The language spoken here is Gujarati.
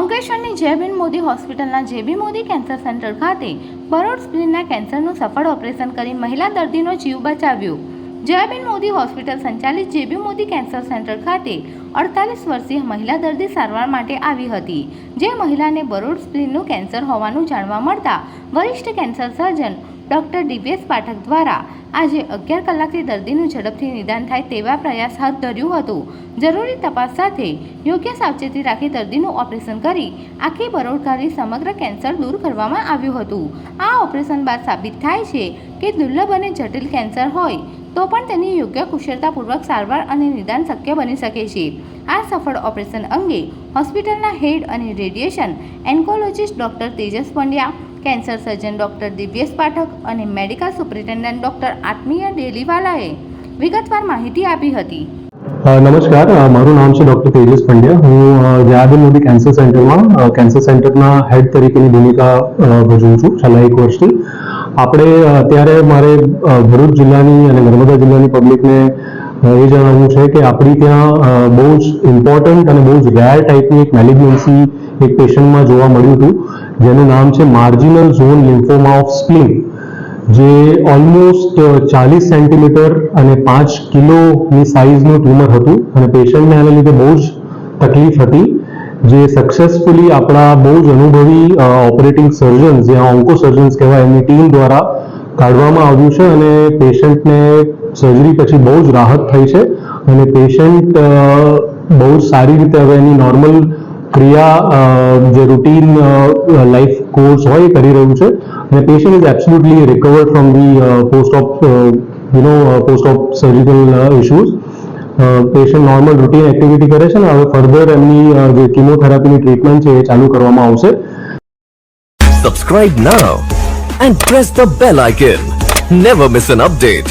જયબીન મોદી હોસ્પિટલના જેબી મોદી કેન્સર સેન્ટર ખાતે બરોડ સ્પ્લીનના કેન્સરનું સફળ ઓપરેશન કરી મહિલા દર્દીનો જીવ બચાવ્યો. જયાબેન મોદી હોસ્પિટલ સંચાલિત જેબી મોદી કેન્સર સેન્ટર ખાતે અડતાલીસ વર્ષીય મહિલા દર્દી સારવાર માટે આવી હતી, જે મહિલાને બરોડ સ્પ્લીનનું કેન્સર હોવાનું જાણવા મળતા વરિષ્ઠ cancer surgeon doctor Divyesh Pathak દ્વારા આજે અગિયાર કલાકથી દર્દીનું ઝડપથી નિદાન થાય તેવા પ્રયાસ હાથ ધર્યું હતું. જરૂરી તપાસ સાથે યોગ્ય સાવચેતી રાખી દર્દીનું ઓપરેશન કરી આખી બરોડકારી સમગ્ર કેન્સર દૂર કરવામાં આવ્યું હતું. આ ઓપરેશન બાદ સાબિત થાય છે કે દુર્લભ અને જટિલ કેન્સર હોય તો પણ તેની યોગ્ય કુશળતાપૂર્વક સારવાર અને નિદાન શક્ય બની શકે છે. આ સફળ ઓપરેશન અંગે હોસ્પિટલના હેડ અને radiation oncologist doctor Tejas Pandya, cancer surgeon doctor Divyesh Pathak અને મેડિકલ સુપ્રિન્ટેન્ડન્ટ ડૉક્ટર આત્મીય ડેલીવાલાએ વિગતવાર માહિતી આપી હતી. નમસ્કાર. મારું નામ છે ડૉક્ટર તેજસ પંડ્યા. હું જયાબેન મોદી કેન્સર સેન્ટરમાં કેન્સર સેન્ટરના હેડ તરીકેની ભૂમિકા ભજવું છું છેલ્લા એક વર્ષથી. આપણે અત્યારે મારે ભરૂચ જિલ્લાની અને નર્મદા જિલ્લાની પબ્લિકને એ જણાવવું છે કે આપણી ત્યાં બહુ જ ઇમ્પોર્ટન્ટ અને બહુ જ રેર ટાઈપની એક મેલિગ્નન્સી એક પેશન્ટમાં જોવા મળ્યું હતું, જેનું નામ છે marginal zone lymphoma of spleen જે ઓલમોસ્ટ ચાલીસ સેન્ટીમીટર અને પાંચ કિલોની સાઇઝનું ટ્યુમર હતું અને પેશન્ટને આને લીધે બહુ જ તકલીફ હતી. જે સક્સેસફુલી આપણા બહુ જ અનુભવી ઓપરેટિંગ સર્જન્સ જે ઓન્કો સર્જન્સ કહેવાય, એમની ટીમ દ્વારા કાઢવામાં આવ્યું છે અને પેશન્ટને સર્જરી પછી બહુ જ રાહત થઈ છે અને પેશન્ટ બહુ જ સારી રીતે હવે એની નોર્મલ ક્રિયા જે રૂટીન લાઈફ કોર્સ હોય એ કરી રહ્યું છે અને patient is absolutely recovered from the post of you know post of surgical issues patient normal routine activity કરે છે ને, હવે ફર્ધર એમની જે કિમોથેરાપીની ટ્રીટમેન્ટ છે એ ચાલુ કરવામાં આવશે subscribe now and press the bell icon never miss an update.